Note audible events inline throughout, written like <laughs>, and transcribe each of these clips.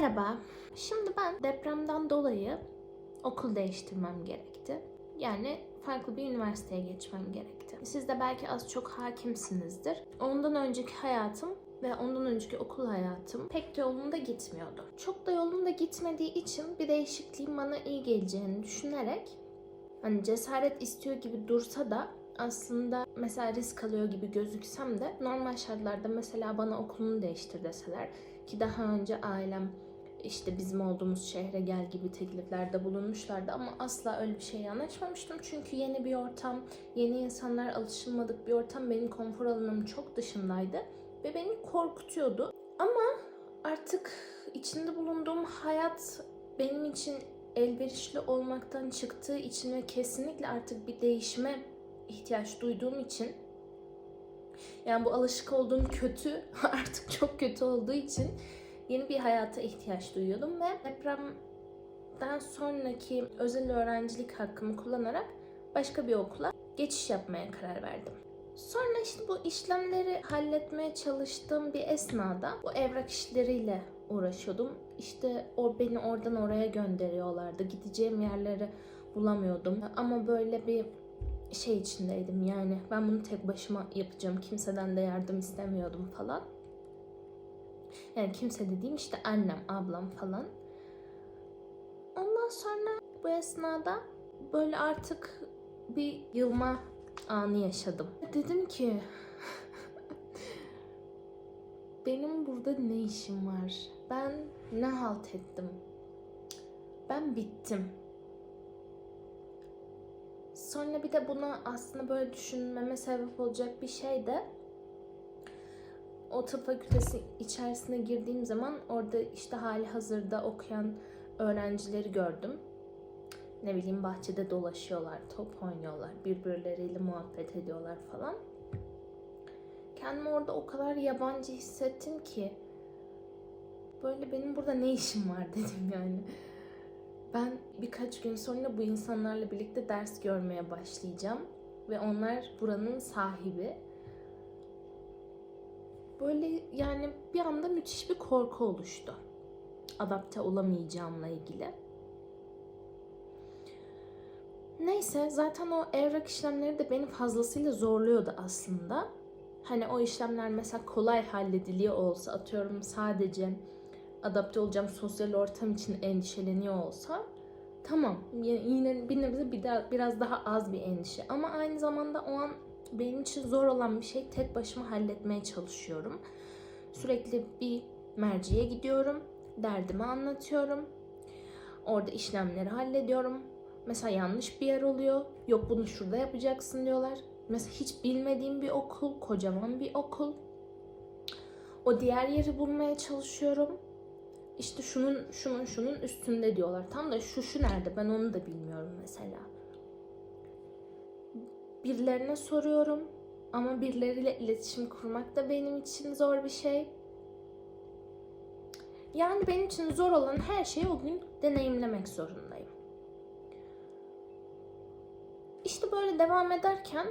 Merhaba. Şimdi ben depremden dolayı okul değiştirmem gerekti. Yani farklı bir üniversiteye geçmem gerekti. Siz de belki az çok hakimsinizdir. Ondan önceki hayatım ve ondan önceki okul hayatım pek de yolunda gitmiyordu. Çok da yolunda gitmediği için bir değişikliğin bana iyi geleceğini düşünerek hani cesaret istiyor gibi dursa da aslında mesela risk alıyor gibi gözüksem de normal şartlarda mesela bana okulunu değiştir deseler ki daha önce ailem işte bizim olduğumuz şehre gel gibi tekliflerde bulunmuşlardı ama asla öyle bir şeye yanaşmamıştım. Çünkü yeni bir ortam, yeni insanlar, alışılmadık bir ortam benim konfor alanımın çok dışındaydı ve beni korkutuyordu. Ama artık içinde bulunduğum hayat benim için elverişli olmaktan çıktığı için ve kesinlikle artık bir değişime ihtiyaç duyduğum için yani bu alışık olduğum kötü <laughs> artık çok kötü olduğu için yeni bir hayata ihtiyaç duyuyordum ve depremden sonraki özel öğrencilik hakkımı kullanarak başka bir okula geçiş yapmaya karar verdim. Sonra işte bu işlemleri halletmeye çalıştığım bir esnada bu evrak işleriyle uğraşıyordum. İşte o beni oradan oraya gönderiyorlardı. Gideceğim yerleri bulamıyordum. Ama böyle bir şey içindeydim yani ben bunu tek başıma yapacağım. Kimseden de yardım istemiyordum falan. Yani kimse dediğim işte annem, ablam falan. Ondan sonra bu esnada böyle artık bir yılma anı yaşadım. Dedim ki <laughs> benim burada ne işim var? Ben ne halt ettim? Ben bittim. Sonra bir de buna aslında böyle düşünmeme sebep olacak bir şey de o tıp fakültesi içerisine girdiğim zaman orada işte hali hazırda okuyan öğrencileri gördüm. Ne bileyim bahçede dolaşıyorlar, top oynuyorlar, birbirleriyle muhabbet ediyorlar falan. Kendimi orada o kadar yabancı hissettim ki böyle benim burada ne işim var <laughs> dedim yani. Ben birkaç gün sonra bu insanlarla birlikte ders görmeye başlayacağım ve onlar buranın sahibi. Böyle yani bir anda müthiş bir korku oluştu. Adapte olamayacağımla ilgili. Neyse zaten o evrak işlemleri de beni fazlasıyla zorluyordu aslında. Hani o işlemler mesela kolay hallediliyor olsa atıyorum sadece adapte olacağım sosyal ortam için endişeleniyor olsa tamam yine bir nebze biraz daha az bir endişe ama aynı zamanda o an benim için zor olan bir şey tek başıma halletmeye çalışıyorum. Sürekli bir merciye gidiyorum, derdimi anlatıyorum. Orada işlemleri hallediyorum. Mesela yanlış bir yer oluyor. Yok bunu şurada yapacaksın diyorlar. Mesela hiç bilmediğim bir okul, kocaman bir okul. O diğer yeri bulmaya çalışıyorum. İşte şunun şunun şunun üstünde diyorlar. Tam da şu şu nerede ben onu da bilmiyorum mesela. Birilerine soruyorum ama birileriyle iletişim kurmak da benim için zor bir şey. Yani benim için zor olan her şeyi o gün deneyimlemek zorundayım. İşte böyle devam ederken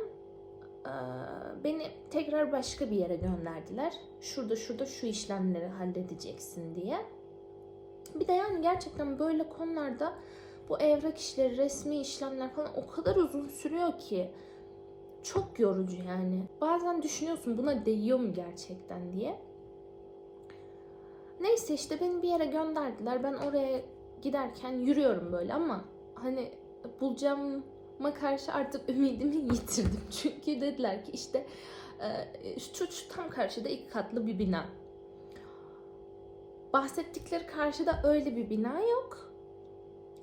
beni tekrar başka bir yere gönderdiler. Şurada şurada şu işlemleri halledeceksin diye. Bir de yani gerçekten böyle konularda bu evrak işleri, resmi işlemler falan o kadar uzun sürüyor ki çok yorucu yani. Bazen düşünüyorsun buna değiyor mu gerçekten diye. Neyse işte beni bir yere gönderdiler. Ben oraya giderken yürüyorum böyle ama hani bulacağıma karşı artık ümidimi <laughs> yitirdim. Çünkü dediler ki işte şu, şu tam karşıda iki katlı bir bina. Bahsettikleri karşıda öyle bir bina yok.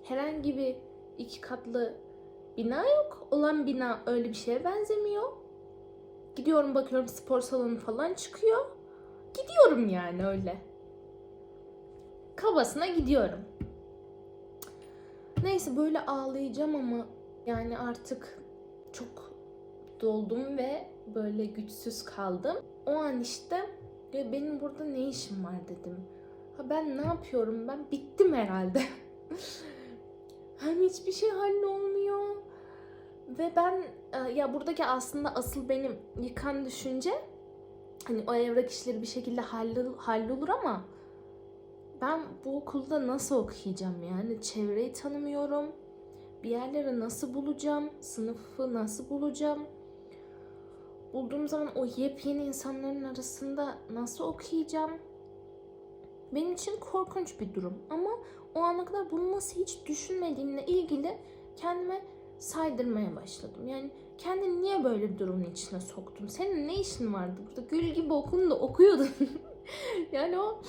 Herhangi bir iki katlı bina yok. Olan bina öyle bir şeye benzemiyor. Gidiyorum bakıyorum spor salonu falan çıkıyor. Gidiyorum yani öyle. Kabasına gidiyorum. Neyse böyle ağlayacağım ama yani artık çok doldum ve böyle güçsüz kaldım. O an işte ya benim burada ne işim var dedim. Ha ben ne yapıyorum? Ben bittim herhalde. <laughs> Hem hiçbir şey hallolmuyor. Ve ben e, ya buradaki aslında asıl benim yıkan düşünce hani o evrak işleri bir şekilde hallol, hallolur ama ben bu okulda nasıl okuyacağım yani? Çevreyi tanımıyorum. Bir yerleri nasıl bulacağım? Sınıfı nasıl bulacağım? Bulduğum zaman o yepyeni insanların arasında nasıl okuyacağım? Benim için korkunç bir durum ama o ana kadar bunu nasıl hiç düşünmediğimle ilgili kendime saydırmaya başladım. Yani kendini niye böyle bir durumun içine soktun? Senin ne işin vardı burada? Gül gibi okulunu da okuyordun. <laughs> yani o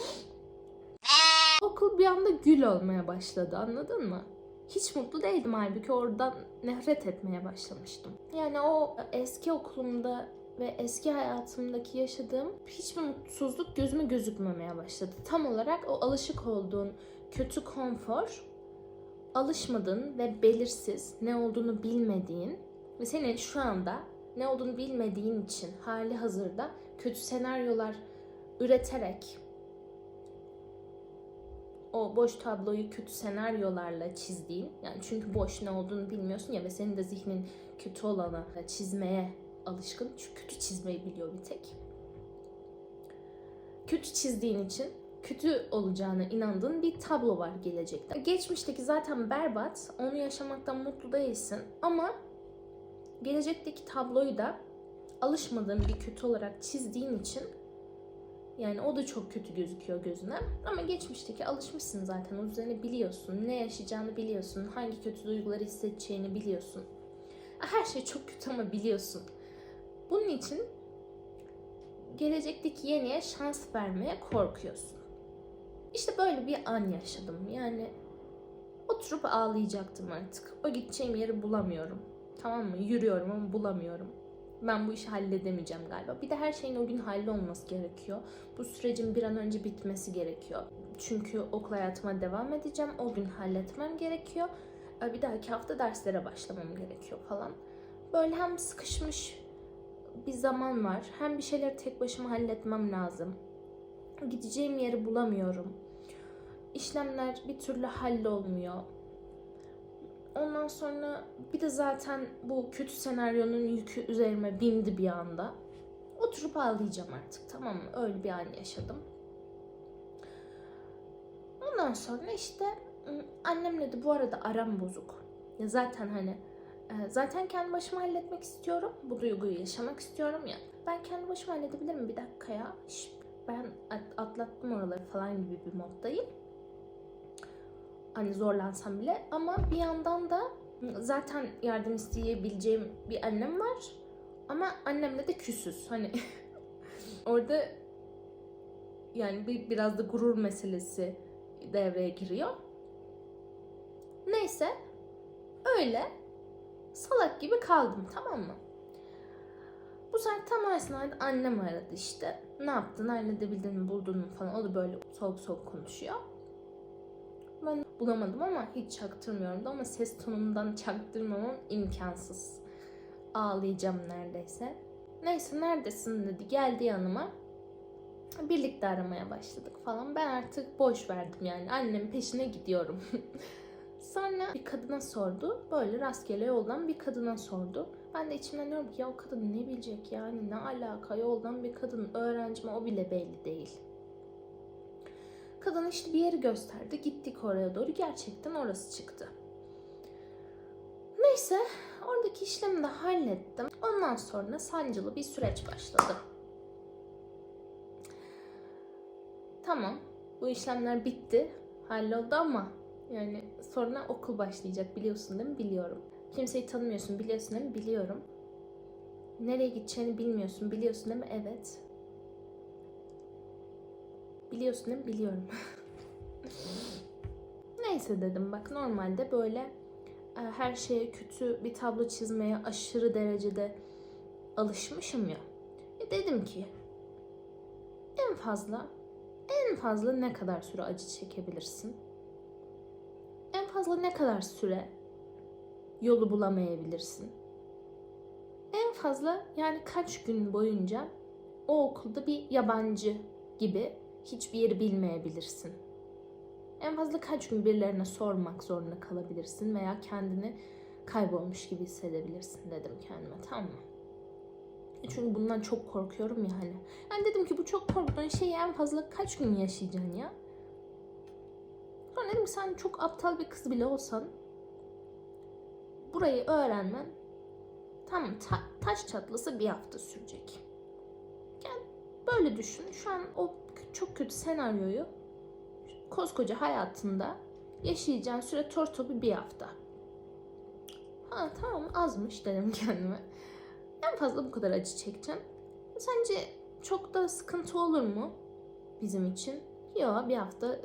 okul bir anda gül olmaya başladı anladın mı? Hiç mutlu değildim halbuki oradan nefret etmeye başlamıştım. Yani o eski okulumda ve eski hayatımdaki yaşadığım hiçbir mutsuzluk gözüme gözükmemeye başladı. Tam olarak o alışık olduğun kötü konfor, alışmadığın ve belirsiz, ne olduğunu bilmediğin ve senin şu anda ne olduğunu bilmediğin için hali hazırda kötü senaryolar üreterek o boş tabloyu kötü senaryolarla çizdiğin yani çünkü boş ne olduğunu bilmiyorsun ya ve senin de zihnin kötü olanı çizmeye alışkın çünkü kötü çizmeyi biliyor bir tek. Kötü çizdiğin için kötü olacağına inandığın bir tablo var gelecekte. Geçmişteki zaten berbat, onu yaşamaktan mutlu değilsin ama gelecekteki tabloyu da alışmadığın bir kötü olarak çizdiğin için yani o da çok kötü gözüküyor gözüne. Ama geçmişteki alışmışsın zaten. O üzerine biliyorsun. Ne yaşayacağını biliyorsun. Hangi kötü duyguları hissedeceğini biliyorsun. Her şey çok kötü ama biliyorsun. Bunun için gelecekteki yeniye şans vermeye korkuyorsun. İşte böyle bir an yaşadım. Yani oturup ağlayacaktım artık. O gideceğim yeri bulamıyorum. Tamam mı? Yürüyorum ama bulamıyorum. Ben bu işi halledemeyeceğim galiba. Bir de her şeyin o gün hallolması gerekiyor. Bu sürecin bir an önce bitmesi gerekiyor. Çünkü okul hayatıma devam edeceğim. O gün halletmem gerekiyor. Ee, Bir dahaki hafta derslere başlamam gerekiyor falan. Böyle hem sıkışmış bir zaman var. Hem bir şeyleri tek başıma halletmem lazım. Gideceğim yeri bulamıyorum. İşlemler bir türlü hallolmuyor. Ondan sonra bir de zaten bu kötü senaryonun yükü üzerime bindi bir anda. Oturup ağlayacağım artık tamam mı? Öyle bir an yaşadım. Ondan sonra işte ım, annemle de bu arada aram bozuk. Ya zaten hani e, zaten kendi başıma halletmek istiyorum. Bu duyguyu yaşamak istiyorum ya. Ben kendi başıma halledebilirim bir dakika ya. Şş, ben at- atlattım oraları falan gibi bir moddayım hani zorlansam bile ama bir yandan da zaten yardım isteyebileceğim bir annem var ama annemle de küsüz hani <laughs> orada yani bir, biraz da gurur meselesi devreye giriyor. Neyse öyle salak gibi kaldım tamam mı? Bu sefer tam esnada annem aradı işte. Ne yaptın, halledebildin mi, buldun mu falan. O da böyle soğuk soğuk konuşuyor. Ben bulamadım ama hiç çaktırmıyorum da ama ses tonumdan çaktırmamam imkansız. Ağlayacağım neredeyse. Neyse neredesin dedi geldi yanıma. Birlikte aramaya başladık falan. Ben artık boş verdim yani. Annemin peşine gidiyorum. <laughs> Sonra bir kadına sordu. Böyle rastgele yoldan bir kadına sordu. Ben de içimden diyorum ki ya o kadın ne bilecek yani ne alaka yoldan bir kadın öğrenci mi o bile belli değil. Kadın işte bir yeri gösterdi. Gittik oraya doğru. Gerçekten orası çıktı. Neyse oradaki işlemi de hallettim. Ondan sonra sancılı bir süreç başladı. Tamam bu işlemler bitti. Halloldu ama yani sonra okul başlayacak biliyorsun değil mi? Biliyorum. Kimseyi tanımıyorsun biliyorsun değil mi? Biliyorum. Nereye gideceğini bilmiyorsun biliyorsun değil mi? Evet. Biliyorsun değil mi? Biliyorum. Neyse dedim bak normalde böyle e, her şeye kötü bir tablo çizmeye aşırı derecede alışmışım ya. E dedim ki en fazla en fazla ne kadar süre acı çekebilirsin? En fazla ne kadar süre yolu bulamayabilirsin? En fazla yani kaç gün boyunca o okulda bir yabancı gibi hiçbir yeri bilmeyebilirsin. En fazla kaç gün birilerine sormak zorunda kalabilirsin veya kendini kaybolmuş gibi hissedebilirsin dedim kendime tamam mı? E Çünkü bundan çok korkuyorum ya hani. Yani dedim ki bu çok korktuğun şeyi en fazla kaç gün yaşayacaksın ya? Sonra dedim sen çok aptal bir kız bile olsan burayı öğrenmen tam ta- taş çatlası bir hafta sürecek. Yani böyle düşün. Şu an o çok kötü senaryoyu koskoca hayatında yaşayacağın süre tortopu bir hafta. Ha tamam azmış dedim <laughs> kendime. En fazla bu kadar acı çekeceğim. Sence çok da sıkıntı olur mu bizim için? Yok bir hafta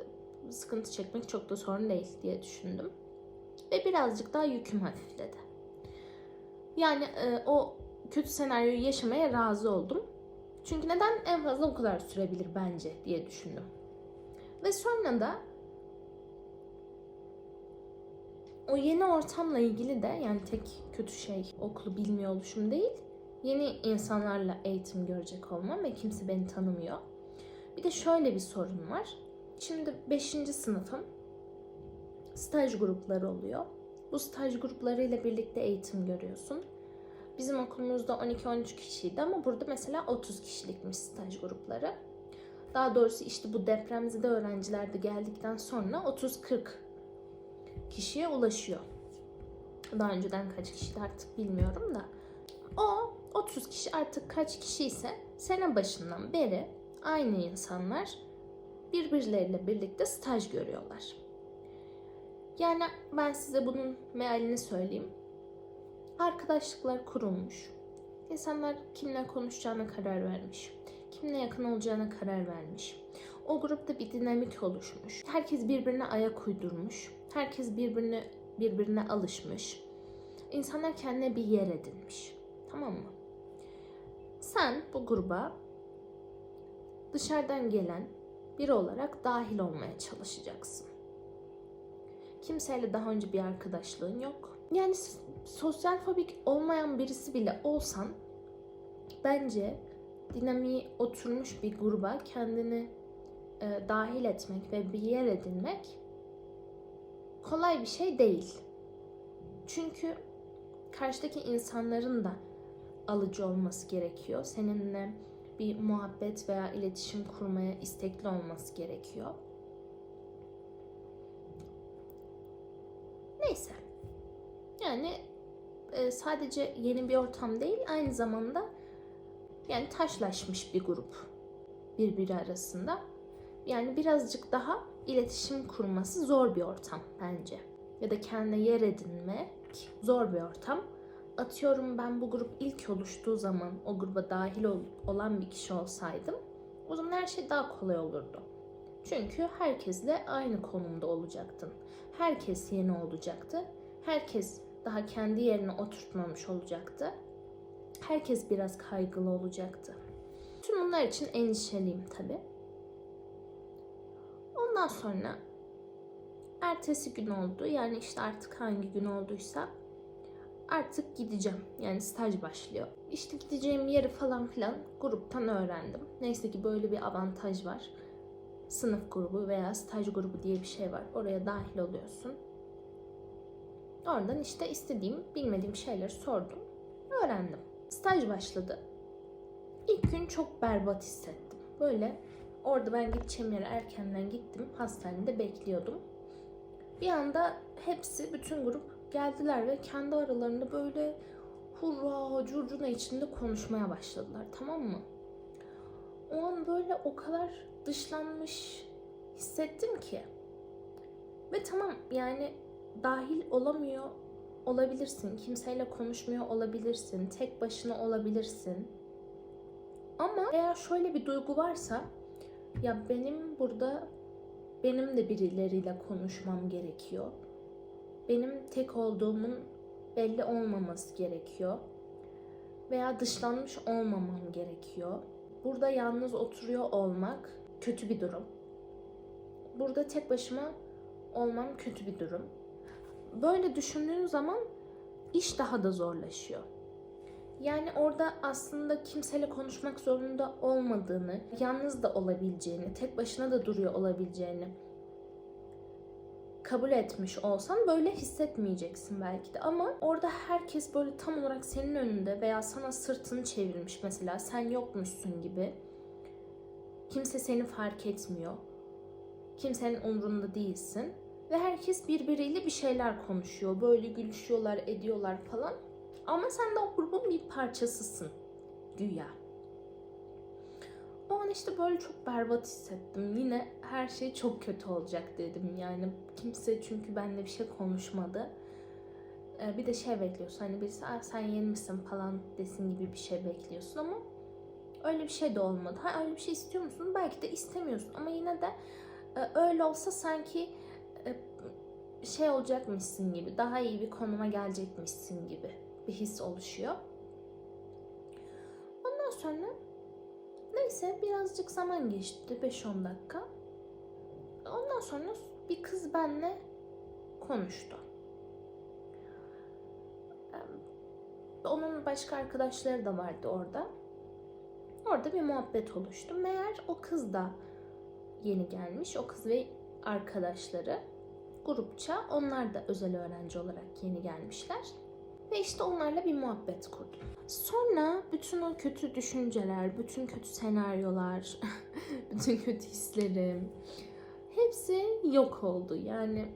sıkıntı çekmek çok da sorun değil diye düşündüm. Ve birazcık daha yüküm hafifledi. Yani e, o kötü senaryoyu yaşamaya razı oldum. Çünkü neden en fazla bu kadar sürebilir bence diye düşündüm. Ve sonra da o yeni ortamla ilgili de yani tek kötü şey okulu bilmiyor oluşum değil. Yeni insanlarla eğitim görecek olmam ve kimse beni tanımıyor. Bir de şöyle bir sorun var. Şimdi 5. sınıfım. Staj grupları oluyor. Bu staj gruplarıyla birlikte eğitim görüyorsun. Bizim okulumuzda 12-13 kişiydi ama burada mesela 30 kişilikmiş staj grupları. Daha doğrusu işte bu depremzede öğrenciler de geldikten sonra 30-40 kişiye ulaşıyor. Daha önceden kaç kişiydi artık bilmiyorum da. O 30 kişi artık kaç kişi ise sene başından beri aynı insanlar birbirleriyle birlikte staj görüyorlar. Yani ben size bunun mealini söyleyeyim. Arkadaşlıklar kurulmuş. İnsanlar kimle konuşacağına karar vermiş. Kimle yakın olacağına karar vermiş. O grupta bir dinamik oluşmuş. Herkes birbirine ayak uydurmuş. Herkes birbirine birbirine alışmış. İnsanlar kendine bir yer edinmiş. Tamam mı? Sen bu gruba dışarıdan gelen biri olarak dahil olmaya çalışacaksın. Kimseyle daha önce bir arkadaşlığın yok. Yani sosyal fobik olmayan birisi bile olsan bence dinamiği oturmuş bir gruba kendini e, dahil etmek ve bir yer edinmek kolay bir şey değil. Çünkü karşıdaki insanların da alıcı olması gerekiyor. Seninle bir muhabbet veya iletişim kurmaya istekli olması gerekiyor. Neyse. Yani e, sadece yeni bir ortam değil, aynı zamanda yani taşlaşmış bir grup birbiri arasında. Yani birazcık daha iletişim kurması zor bir ortam bence. Ya da kendine yer edinmek zor bir ortam. Atıyorum ben bu grup ilk oluştuğu zaman o gruba dahil ol- olan bir kişi olsaydım o zaman her şey daha kolay olurdu. Çünkü herkesle aynı konumda olacaktın. Herkes yeni olacaktı. Herkes daha kendi yerine oturtmamış olacaktı. Herkes biraz kaygılı olacaktı. Tüm bunlar için endişeliyim tabii. Ondan sonra ertesi gün oldu. Yani işte artık hangi gün olduysa artık gideceğim. Yani staj başlıyor. İşte gideceğim yeri falan filan gruptan öğrendim. Neyse ki böyle bir avantaj var. Sınıf grubu veya staj grubu diye bir şey var. Oraya dahil oluyorsun. Oradan işte istediğim, bilmediğim şeyleri sordum. Öğrendim. Staj başladı. İlk gün çok berbat hissettim. Böyle orada ben gideceğim yere erkenden gittim. Hastanede bekliyordum. Bir anda hepsi, bütün grup geldiler ve kendi aralarında böyle hurra, curcuna içinde konuşmaya başladılar. Tamam mı? O an böyle o kadar dışlanmış hissettim ki. Ve tamam yani dahil olamıyor olabilirsin. Kimseyle konuşmuyor olabilirsin. Tek başına olabilirsin. Ama eğer şöyle bir duygu varsa ya benim burada benim de birileriyle konuşmam gerekiyor. Benim tek olduğumun belli olmaması gerekiyor. Veya dışlanmış olmamam gerekiyor. Burada yalnız oturuyor olmak kötü bir durum. Burada tek başıma olmam kötü bir durum. Böyle düşündüğün zaman iş daha da zorlaşıyor. Yani orada aslında kimseyle konuşmak zorunda olmadığını, yalnız da olabileceğini, tek başına da duruyor olabileceğini kabul etmiş olsan böyle hissetmeyeceksin belki de. Ama orada herkes böyle tam olarak senin önünde veya sana sırtını çevirmiş mesela sen yokmuşsun gibi. Kimse seni fark etmiyor. Kimsenin umrunda değilsin. Ve herkes birbiriyle bir şeyler konuşuyor. Böyle gülüşüyorlar, ediyorlar falan. Ama sen de o grubun bir parçasısın güya. O an işte böyle çok berbat hissettim. Yine her şey çok kötü olacak dedim. Yani kimse çünkü benimle bir şey konuşmadı. Ee, bir de şey bekliyorsun hani birisi "Aa, sen yeni misin falan desin gibi bir şey bekliyorsun ama öyle bir şey de olmadı. Ha öyle bir şey istiyor musun? Belki de istemiyorsun ama yine de e, öyle olsa sanki şey olacakmışsın gibi, daha iyi bir konuma gelecekmişsin gibi bir his oluşuyor. Ondan sonra neyse birazcık zaman geçti 5-10 dakika. Ondan sonra bir kız benimle konuştu. Onun başka arkadaşları da vardı orada. Orada bir muhabbet oluştu. Meğer o kız da yeni gelmiş. O kız ve arkadaşları grupça onlar da özel öğrenci olarak yeni gelmişler. Ve işte onlarla bir muhabbet kurdum. Sonra bütün o kötü düşünceler, bütün kötü senaryolar, <laughs> bütün kötü hislerim hepsi yok oldu. Yani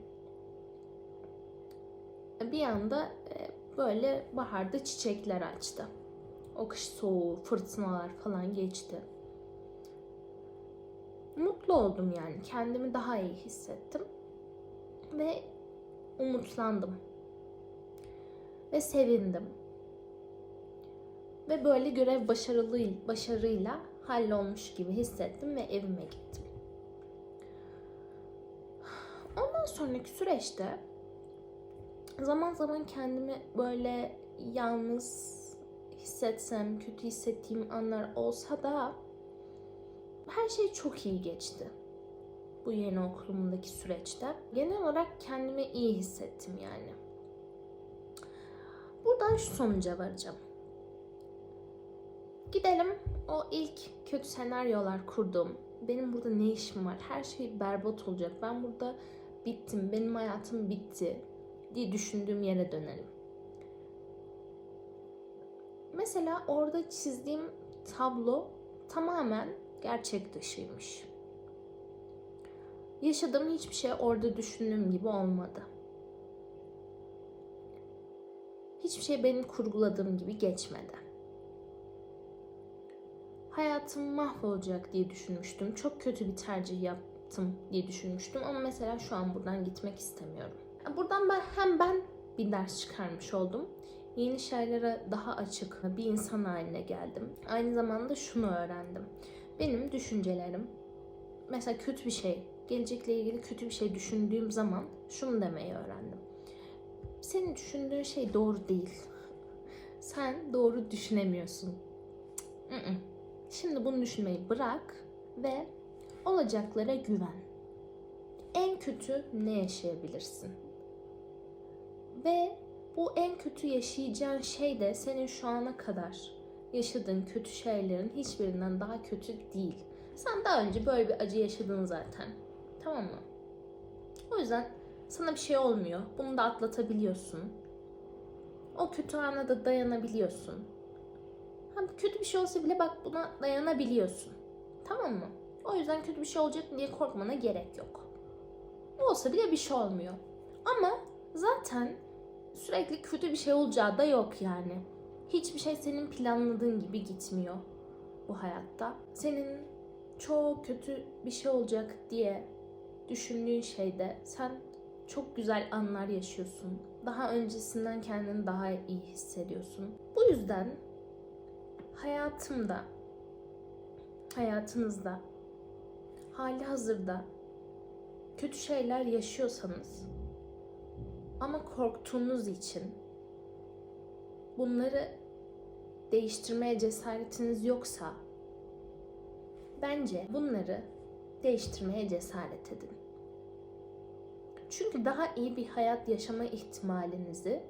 bir anda e, böyle baharda çiçekler açtı. O kış soğuğu, fırtınalar falan geçti. Mutlu oldum yani. Kendimi daha iyi hissettim. Ve umutlandım. Ve sevindim. Ve böyle görev başarılı, başarıyla hallolmuş gibi hissettim ve evime gittim. Ondan sonraki süreçte zaman zaman kendimi böyle yalnız hissetsem, kötü hissettiğim anlar olsa da her şey çok iyi geçti. Bu yeni okulumdaki süreçte. Genel olarak kendimi iyi hissettim yani. Buradan şu sonuca varacağım. Gidelim o ilk kötü senaryolar kurduğum, benim burada ne işim var, her şey berbat olacak, ben burada bittim, benim hayatım bitti diye düşündüğüm yere dönelim. Mesela orada çizdiğim tablo tamamen gerçek dışıymış. Yaşadığım hiçbir şey orada düşündüğüm gibi olmadı. Hiçbir şey benim kurguladığım gibi geçmedi. Hayatım mahvolacak diye düşünmüştüm. Çok kötü bir tercih yaptım diye düşünmüştüm ama mesela şu an buradan gitmek istemiyorum. Buradan ben hem ben bir ders çıkarmış oldum. Yeni şeylere daha açık bir insan haline geldim. Aynı zamanda şunu öğrendim. Benim düşüncelerim mesela kötü bir şey, gelecekle ilgili kötü bir şey düşündüğüm zaman şunu demeyi öğrendim. Senin düşündüğün şey doğru değil. Sen doğru düşünemiyorsun. Şimdi bunu düşünmeyi bırak ve olacaklara güven. En kötü ne yaşayabilirsin? Ve bu en kötü yaşayacağın şey de senin şu ana kadar yaşadığın kötü şeylerin hiçbirinden daha kötü değil. Sen daha önce böyle bir acı yaşadın zaten. Tamam mı? O yüzden sana bir şey olmuyor. Bunu da atlatabiliyorsun. O kötü ana da dayanabiliyorsun. Ha, kötü bir şey olsa bile bak buna dayanabiliyorsun. Tamam mı? O yüzden kötü bir şey olacak diye korkmana gerek yok. Olsa bile bir şey olmuyor. Ama zaten sürekli kötü bir şey olacağı da yok yani. Hiçbir şey senin planladığın gibi gitmiyor bu hayatta. Senin çok kötü bir şey olacak diye düşündüğün şeyde sen çok güzel anlar yaşıyorsun. Daha öncesinden kendini daha iyi hissediyorsun. Bu yüzden hayatımda, hayatınızda, hali hazırda kötü şeyler yaşıyorsanız ama korktuğunuz için bunları değiştirmeye cesaretiniz yoksa bence bunları değiştirmeye cesaret edin. Çünkü daha iyi bir hayat yaşama ihtimalinizi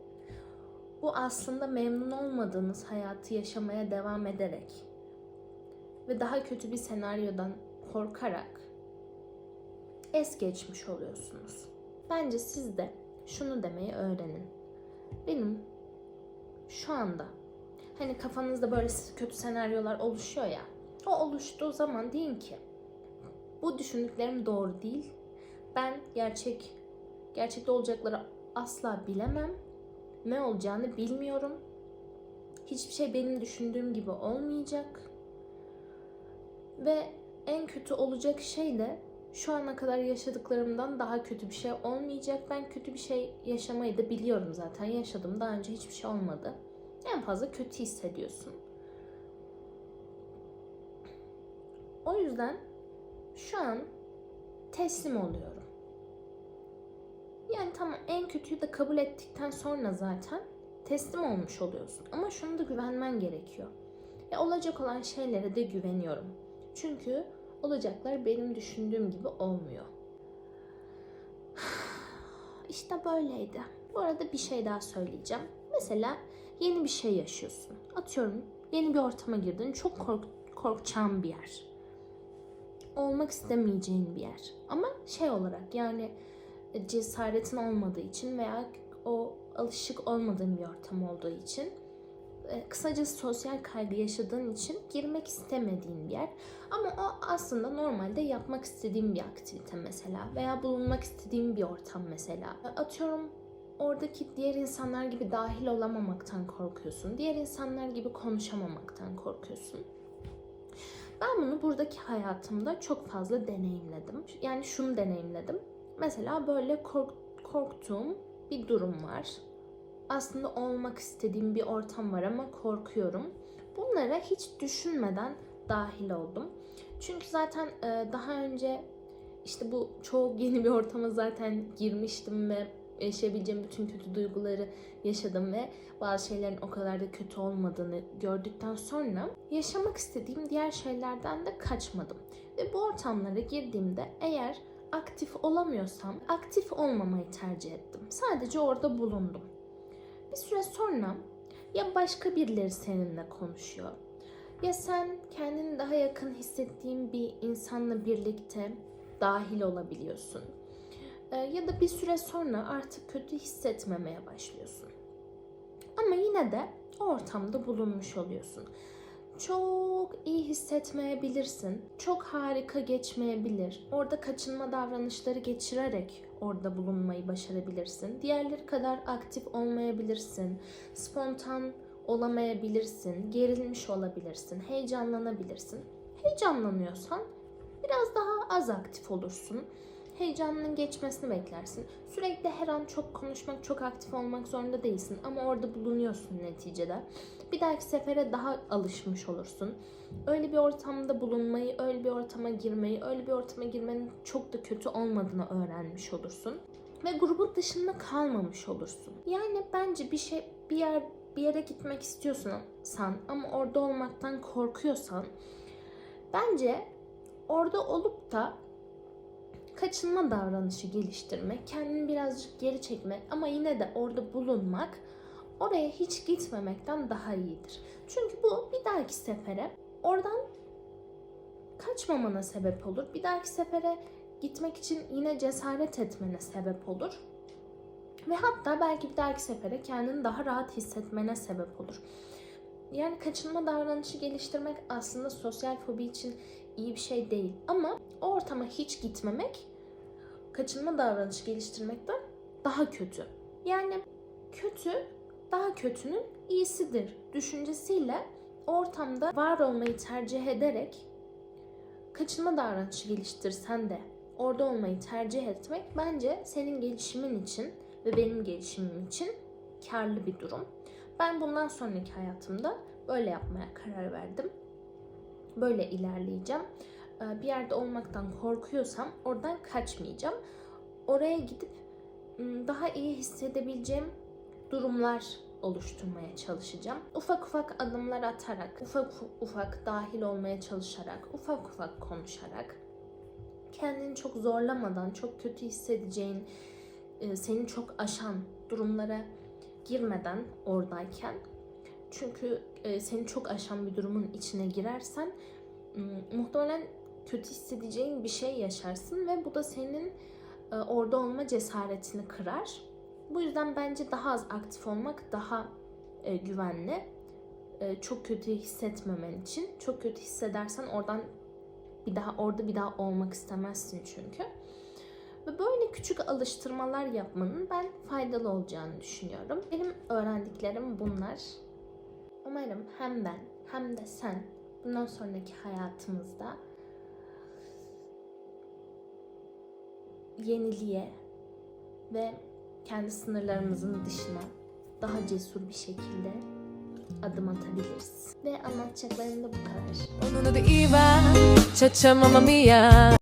bu aslında memnun olmadığınız hayatı yaşamaya devam ederek ve daha kötü bir senaryodan korkarak es geçmiş oluyorsunuz. Bence siz de şunu demeyi öğrenin. Benim şu anda hani kafanızda böyle kötü senaryolar oluşuyor ya. O oluştuğu zaman deyin ki bu düşündüklerim doğru değil. Ben gerçek Gerçekte olacakları asla bilemem. Ne olacağını bilmiyorum. Hiçbir şey benim düşündüğüm gibi olmayacak. Ve en kötü olacak şey de şu ana kadar yaşadıklarımdan daha kötü bir şey olmayacak. Ben kötü bir şey yaşamayı da biliyorum zaten. Yaşadım. Daha önce hiçbir şey olmadı. En fazla kötü hissediyorsun. O yüzden şu an teslim oluyorum. Yani tamam en kötüyü de kabul ettikten sonra zaten teslim olmuş oluyorsun. Ama şunu da güvenmen gerekiyor. Ya olacak olan şeylere de güveniyorum. Çünkü olacaklar benim düşündüğüm gibi olmuyor. <sighs> İşte böyleydi. Bu arada bir şey daha söyleyeceğim. Mesela yeni bir şey yaşıyorsun. Atıyorum yeni bir ortama girdin. Çok kork korkacağın bir yer. Olmak istemeyeceğin bir yer. Ama şey olarak yani cesaretin olmadığı için veya o alışık olmadığın bir ortam olduğu için e, kısacası sosyal kaygı yaşadığın için girmek istemediğin bir yer. Ama o aslında normalde yapmak istediğin bir aktivite mesela veya bulunmak istediğin bir ortam mesela. Atıyorum oradaki diğer insanlar gibi dahil olamamaktan korkuyorsun. Diğer insanlar gibi konuşamamaktan korkuyorsun. Ben bunu buradaki hayatımda çok fazla deneyimledim. Yani şunu deneyimledim. Mesela böyle kork korktuğum bir durum var. Aslında olmak istediğim bir ortam var ama korkuyorum. Bunlara hiç düşünmeden dahil oldum. Çünkü zaten e, daha önce işte bu çok yeni bir ortama zaten girmiştim ve yaşayabileceğim bütün kötü duyguları yaşadım ve bazı şeylerin o kadar da kötü olmadığını gördükten sonra yaşamak istediğim diğer şeylerden de kaçmadım. Ve bu ortamlara girdiğimde eğer aktif olamıyorsam aktif olmamayı tercih ettim. Sadece orada bulundum. Bir süre sonra ya başka birileri seninle konuşuyor ya sen kendini daha yakın hissettiğin bir insanla birlikte dahil olabiliyorsun. Ee, ya da bir süre sonra artık kötü hissetmemeye başlıyorsun. Ama yine de ortamda bulunmuş oluyorsun. Çok iyi hissetmeyebilirsin. Çok harika geçmeyebilir. Orada kaçınma davranışları geçirerek orada bulunmayı başarabilirsin. Diğerleri kadar aktif olmayabilirsin. Spontan olamayabilirsin. Gerilmiş olabilirsin. Heyecanlanabilirsin. Heyecanlanıyorsan biraz daha az aktif olursun heyecanının geçmesini beklersin. Sürekli her an çok konuşmak, çok aktif olmak zorunda değilsin ama orada bulunuyorsun neticede. Bir dahaki sefere daha alışmış olursun. Öyle bir ortamda bulunmayı, öyle bir ortama girmeyi, öyle bir ortama girmenin çok da kötü olmadığını öğrenmiş olursun. Ve grubun dışında kalmamış olursun. Yani bence bir şey bir yer bir yere gitmek istiyorsan ama orada olmaktan korkuyorsan bence orada olup da kaçınma davranışı geliştirmek, kendini birazcık geri çekmek ama yine de orada bulunmak oraya hiç gitmemekten daha iyidir. Çünkü bu bir dahaki sefere oradan kaçmamana sebep olur. Bir dahaki sefere gitmek için yine cesaret etmene sebep olur. Ve hatta belki bir dahaki sefere kendini daha rahat hissetmene sebep olur. Yani kaçınma davranışı geliştirmek aslında sosyal fobi için iyi bir şey değil. Ama o ortama hiç gitmemek kaçınma davranışı geliştirmekten daha kötü. Yani kötü daha kötünün iyisidir düşüncesiyle ortamda var olmayı tercih ederek kaçınma davranışı geliştirsen de orada olmayı tercih etmek bence senin gelişimin için ve benim gelişimim için karlı bir durum. Ben bundan sonraki hayatımda böyle yapmaya karar verdim. Böyle ilerleyeceğim. Ee, bir yerde olmaktan korkuyorsam oradan kaçmayacağım. Oraya gidip daha iyi hissedebileceğim durumlar oluşturmaya çalışacağım. Ufak ufak adımlar atarak, ufak ufak dahil olmaya çalışarak, ufak ufak konuşarak, kendini çok zorlamadan, çok kötü hissedeceğin, e, seni çok aşan durumlara girmeden oradayken çünkü e, seni çok aşan bir durumun içine girersen muhtemelen kötü hissedeceğin bir şey yaşarsın ve bu da senin e, orada olma cesaretini kırar. Bu yüzden bence daha az aktif olmak daha e, güvenli. E, çok kötü hissetmemen için. Çok kötü hissedersen oradan bir daha orada bir daha olmak istemezsin çünkü. Ve böyle küçük alıştırmalar yapmanın ben faydalı olacağını düşünüyorum. Benim öğrendiklerim bunlar. Umarım hem ben hem de sen bundan sonraki hayatımızda yeniliğe ve kendi sınırlarımızın dışına daha cesur bir şekilde adım atabiliriz. Ve anlatacaklarım da bu kadar. İba, cha cha mamma mia.